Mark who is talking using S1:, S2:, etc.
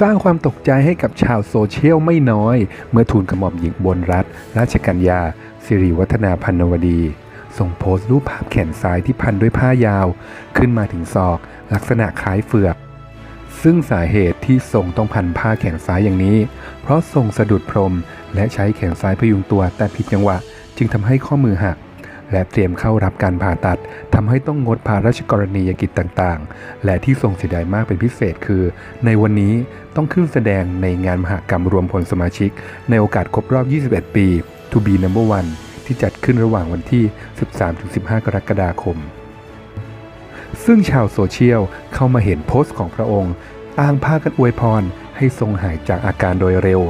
S1: สร้างความตกใจให้กับชาวโซเชียลไม่น้อย เมื่อทูลกระหม่อมหญิงบนรัฐ ราชกัญญา สิริวัฒนาพันนวดีส่งโพสต์รูปภาพแขนซ้ายที่พันด้วยผ้ายาว ขึ้นมาถึงศอก ลักษณะคล้ายเฟือก ซึ่งสาเหตุที่ทรงต้องพันผ้าแขนซ้ายอย่างนี้ เพราะทรงสะดุดพรม และใช้แขนซ้ายพยุงตัวแต่ผิดจังหวะ จึงทำให้ข้อมือหัก และเตรียมเข้ารับการผ่าตัดทำให้ต้องงดพาราชกรณียกิจต่างๆ และที่ทรงเสียดายมากเป็นพิเศษคือ ในวันนี้ต้องขึ้นแสดงในงานมหกรรมรวมพลสมาชิก ในโอกาสครบรอบ 21 ปี To be number one ที่จัดขึ้นระหว่างวันที่ 13-15 กรกฎาคม ซึ่งชาวโซเชียลเข้ามาเห็นโพสต์ของพระองค์ต่างพากันอวยพรให้ทรงหายจากอาการโดยเร็ว